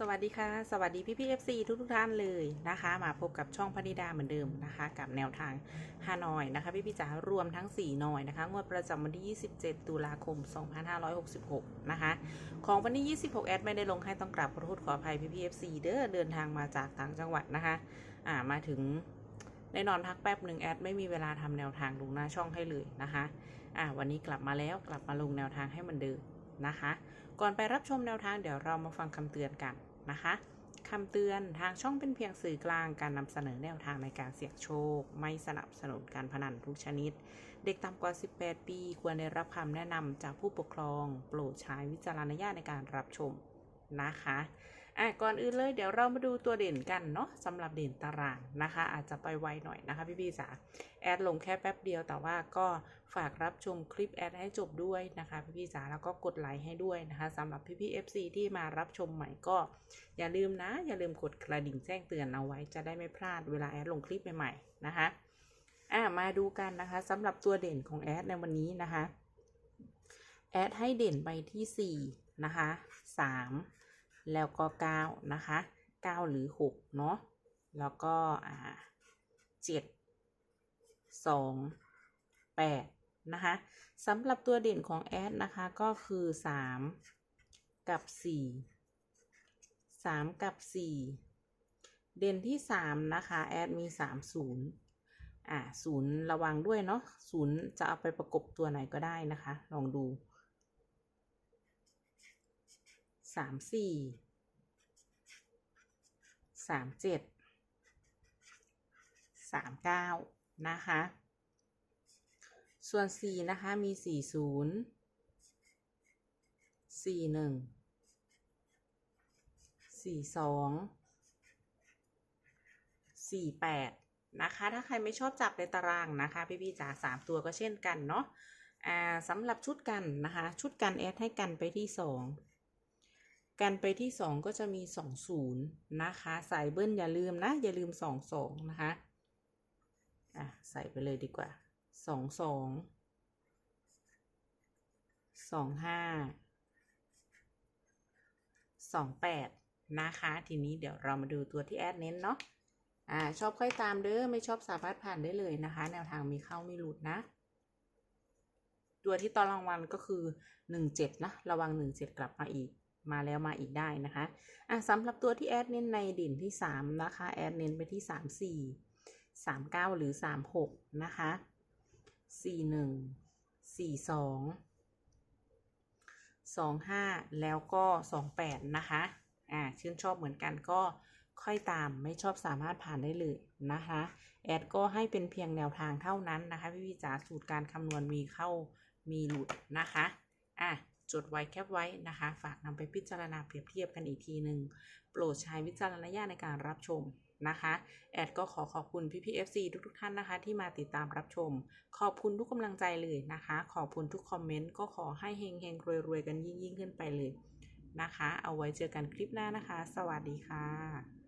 สวัสดีค่ะ สวัสดีพี่พี่เอฟซีทุกทุกท่านเลยนะคะ มาพบกับช่องพนิดาเหมือนเดิมนะคะ กับแนวทางฮานอยนะคะ พี่พี่จ๋ารวมทั้ง 4 หน่อยนะคะ งวดประจำวันที่ 27 ตุลาคม 2566 นะคะ ของวันที่ 26 แอดไม่ได้ลงให้ต้องกราบขอโทษขออภัยพี่พี่เอฟซีเด้อเดินทางมาจากต่างจังหวัดนะคะ อ่ามาถึงได้นอนพักแป๊บหนึ่งแอดไม่มีเวลาทำแนวทางลงหน้าช่องให้เลยนะคะ อ่าวันนี้กลับมาแล้วกลับมาลงแนวทางให้มือนเดิมนะคะ ก่อนไปรับชมแนวทางเดี๋ยวเรามาฟังคำเตือนกัน นะคะคำเตือนทางช่องเป็นเพียงสื่อกลางการนำเสนอแนวทางในการเสี่ยงโชค ไม่สนับสนุนการพนันทุกชนิด เด็กต่ำกว่า 18 ปี ควรได้รับคำแนะนำจากผู้ปกครอง โปรดใช้วิจารณญาณในการรับชมนะคะ อะก่อนอื่นเลยเดี๋ยวเรามาดูตัวเด่นกันเนาะสำหรับเด่นตารางนะคะ อาจจะไปไวหน่อยนะคะพี่พี่ๆจ๋าแอดลงแค่แป๊บเดียวแต่ว่าก็ฝากรับชมคลิปแอดให้จบด้วยนะคะพี่พี่ๆจ๋าแล้วก็กดไลค์ให้ด้วยนะคะสำหรับพี่พี่ๆ FC ที่มารับชมใหม่ก็ อย่าลืมนะ อย่าลืมกดกระดิ่งแจ้งเตือนเอาไว้จะได้ไม่พลาดเวลาแอดลงคลิปใหม่ๆนะคะอะมาดูกันนะคะสำหรับตัวเด่นของแอดในวันนี้นะคะแอดให้เด่นไปที่4นะคะ3 แล้วก็ 9 นะคะ 9 หรือ 6 เนาะแล้วก็อ่า7 2 8นะคะสำหรับตัวเด่นของแอดนะคะก็คือ 3 กับ 4 3 กับ 4 เด่นที่ 3 นะคะ แอดมี 3 0อ่าศูนย์ระวังด้วยเนาะศูนย์จะเอาไปประกบตัวไหนก็ได้นะคะ ลองดู สามสี่สามเจ็ดสามเก้านะคะ ส่วนสี่นะคะมีสี่ศูนย์สี่หนึ่งสี่สองสี่แปดนะคะ ถ้าใครไม่ชอบจับในตารางนะคะ พี่พี่จ๋าสามตัวก็เช่นกันเนาะ อ่าสำหรับชุดกันนะคะ ชุดกันแอดให้กันไปที่สอง กันไปที่สองก็จะมีสองศูนย์นะคะใส่เบิ้ลอย่าลืมนะ อย่าลืมสองสองนะคะ อะ ใส่ไปเลยดีกว่าสองสองสองห้าสองแปดนะคะ ทีนี้เดี๋ยวเรามาดูตัวที่แอดเน้นเนาะ อ่า ชอบค่อยตามเด้อ ไม่ชอบสามารถผ่านได้เลยนะคะ แนวทางมีเข้ามีหลุดนะตัวที่ตอนรางวัลก็คือหนึ่งเจ็ดนะ ระวังหนึ่งเจ็ดกลับมาอีก มาแล้วมาอีกได้นะคะอะสำหรับตัวที่แอดเน้นในดิ่นที่สามนะคะ แอดเน้นไปที่สามสี่สามเก้าหรือสามหกนะคะสี่หนึ่งสี่สองสองห้าแล้วก็สองแปดนะคะ อ่า ชื่นชอบเหมือนกันก็ค่อยตามไม่ชอบสามารถผ่านได้เลยนะคะ แอดก็ให้เป็นเพียงแนวทางเท่านั้นนะคะ พี่พี่จ๋าสูตรการคำนวณมีเข้ามีหลุดนะคะ อะ จดไว้แคปไว้นะคะ ฝากนำไปพิจารณาเปรียบเทียบกันอีกทีหนึ่งโปรดใช้วิจารณญาณในการรับชมนะคะแอดก็ขอขอบคุณพี่พี่ FC ทุกทุกๆท่านนะคะ ที่มาติดตามรับชม ขอบคุณทุกกำลังใจเลยนะคะ ขอบคุณทุกคอมเมนต์ก็ขอให้เฮงเฮงๆรวยๆกันยิ่งยิ่งขึ้นไปเลยนะคะ เอาไว้เจอกันคลิปหน้านะคะ สวัสดีค่ะ